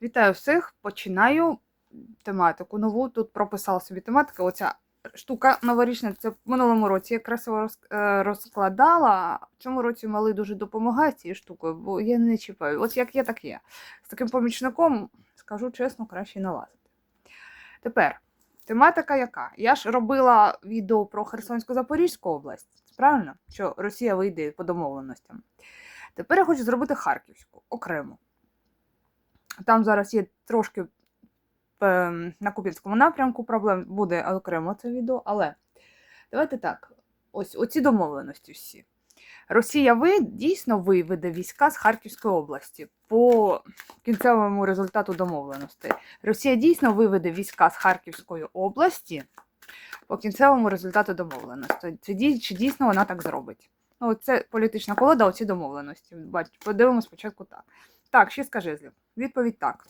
Вітаю всіх! Починаю тематику нову. Тут прописала собі тематику. Оця штука новорічна. Це в минулому році я красиво е, розкладала. В цьому році малий дуже допомагає цією штукою, бо я не чіпаю. От як є, так є. З таким помічником, скажу чесно, краще не лазити. Тепер, тематика яка? Я ж робила відео про Херсонську Запорізьку область. Правильно? Що Росія вийде по домовленостям. Тепер я хочу зробити Харківську окремо. Там зараз є трошки ем, на Куп'янському напрямку проблем, буде окремо це відео, але давайте так: ось оці домовленості всі. Росія ви дійсно виведе війська з Харківської області по кінцевому результату домовленостей. Росія дійсно виведе війська з Харківської області по кінцевому результату домовленостей. Це чи дійсно вона так зробить? Ну, це політична колода, оці домовленості. Бач, подивимось спочатку так. Так, шістка жезлів. Відповідь так.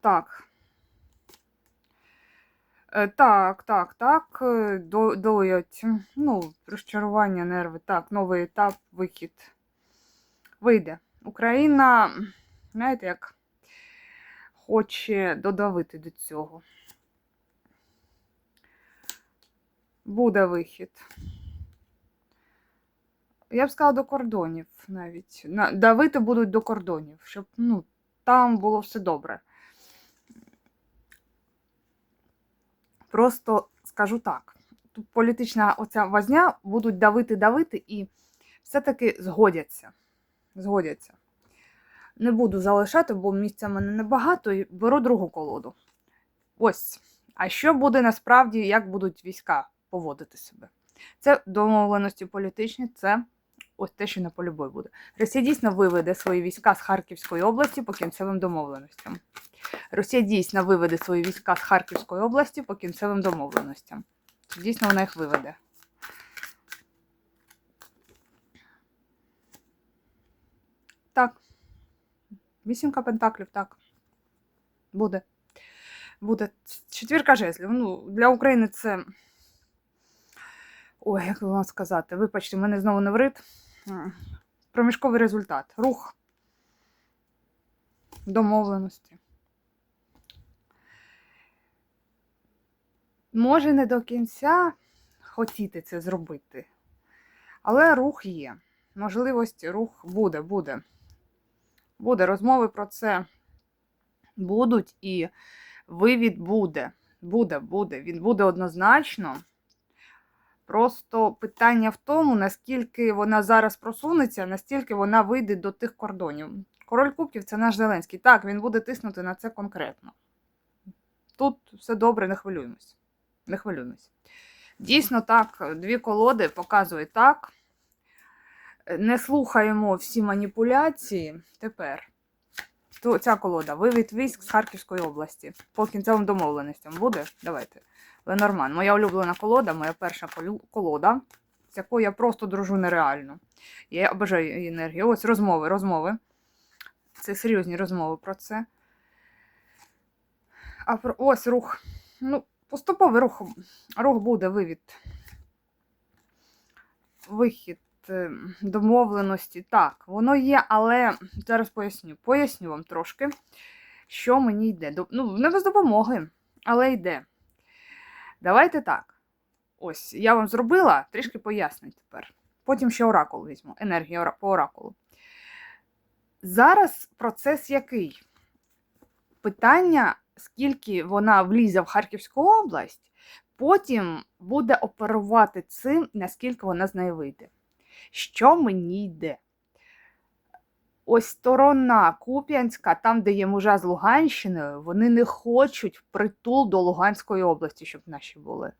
Так. Е, Так, так, так. е. Ну, розчарування, нерви. Так, новий етап, вихід. Вийде. Україна, знаєте, як хоче додавити до цього. Буде вихід. Я б сказала до кордонів навіть. На- Давити будуть до кордонів, щоб ну, там було все добре. Просто скажу так: тут політична оця возня будуть давити, давити і все-таки згодяться. Згодяться. Не буду залишати, бо місця в мене небагато, і беру другу колоду. Ось. А що буде насправді, як будуть війська поводити себе? Це домовленості політичні, це ось те, що на полі бою буде. Росія дійсно виведе свої війська з Харківської області по кінцевим домовленостям. Росія дійсно виведе свої війська з Харківської області по кінцевим домовленостям. Дійсно, вона їх виведе. Так. Вісімка пентаклів, так. Буде. Буде. Четвірка жезлів. Ну, для України це. Ой, як вам сказати, вибачте, в мене знову неврит. М. Проміжковий результат. Рух. Домовленості. Може, не до кінця хотіти це зробити, але рух є. Можливості, рух буде, буде. Буде. Розмови про це будуть, і вивід буде. Буде, буде. Він буде однозначно. Просто питання в тому, наскільки вона зараз просунеться, настільки вона вийде до тих кордонів. Король Кубків це наш Зеленський. Так, він буде тиснути на це конкретно. Тут все добре, не хвилюємось. Не хвилюємось. Дійсно, так, дві колоди показують так. Не слухаємо всі маніпуляції. Тепер. Ця колода. Вивід військ з Харківської області. По кінцевим домовленостям буде? Давайте. Ленорман. Моя улюблена колода, моя перша колода, з якою я просто дружу нереально. Я обожаю її енергію. Ось розмови, розмови. Це серйозні розмови про це. А про ось рух. Ну, поступовий рух, рух буде вивід. Вихід домовленості. Так, воно є, але зараз поясню. Поясню вам трошки, що мені йде. Ну, не без допомоги, але йде. Давайте так. Ось, я вам зробила, трішки поясню тепер. Потім ще оракул візьму. Енергія по оракулу. Зараз процес який? Питання, скільки вона влізе в Харківську область, потім буде оперувати цим, наскільки вона з неї вийде. Що мені йде? Ось сторона Куп'янська, там, де є межа з Луганщиною, вони не хочуть впритул до Луганської області, щоб наші були.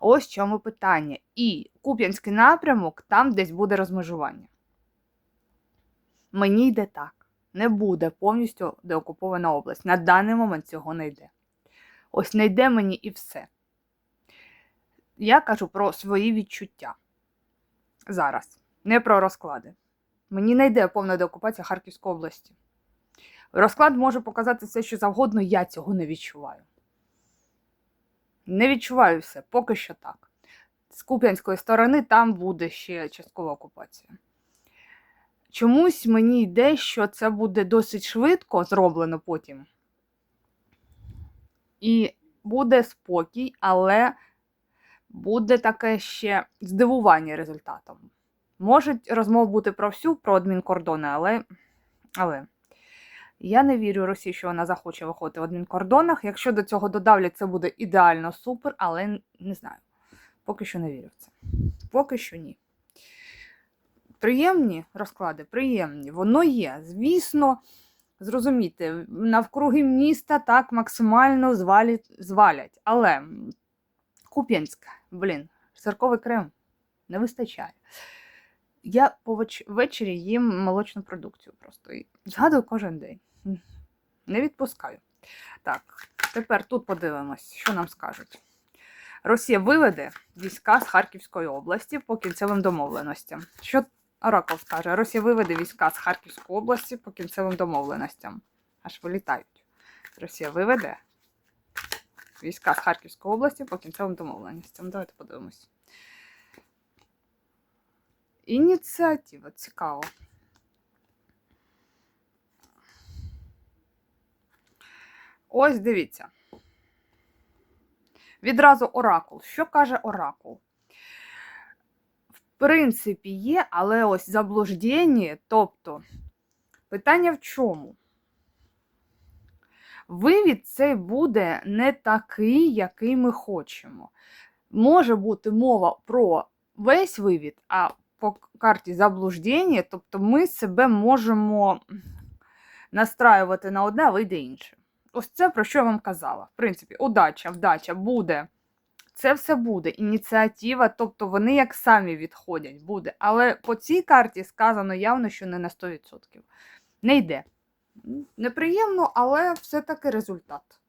Ось в чому питання. І Куп'янський напрямок, там десь буде розмежування. Мені йде так. Не буде повністю деокупована область. На даний момент цього не йде. Ось не йде мені і все. Я кажу про свої відчуття. Зараз. Не про розклади. Мені не йде повна деокупація Харківської області. Розклад може показати все, що завгодно, я цього не відчуваю. Не відчуваю все, поки що так. З Куп'янської сторони там буде ще часткова окупація. чомусь мені йде, що це буде досить швидко зроблено потім. І буде спокій, але буде таке ще здивування результатом. Можуть розмов бути про всю, про адмінкордони, але, але я не вірю Росії, що вона захоче виходити в адмінкордонах. Якщо до цього додавлять, це буде ідеально супер, але не знаю. Поки що не вірю в це. Поки що ні. Приємні розклади, приємні. Воно є. Звісно, зрозумійте, навкруги міста так максимально звалять, звалять. Але Куп'янськ, блін, церковий Крим не вистачає. Я ввечері їм молочну продукцію просто. І згадую кожен день. Не відпускаю. Так, тепер тут подивимось, що нам скажуть. Росія виведе війська з Харківської області по кінцевим домовленостям. Що Оракул скаже? Росія виведе війська з Харківської області по кінцевим домовленостям. Аж вилітають. Росія виведе війська з Харківської області по кінцевим домовленостям. Давайте подивимось. Ініціатива цікаво. Ось дивіться. Відразу оракул. Що каже оракул? В принципі, є, але ось заблуждення, тобто питання в чому? Вивід цей буде не такий, який ми хочемо. Може бути мова про весь вивід, а по карті заблуждення, тобто ми себе можемо настраювати на одне, а вийде інше. Ось це про що я вам казала. В принципі, удача, вдача буде. Це все буде. Ініціатива, тобто вони як самі відходять, буде. Але по цій карті сказано явно, що не на 100%. Не йде. Неприємно, але все-таки результат.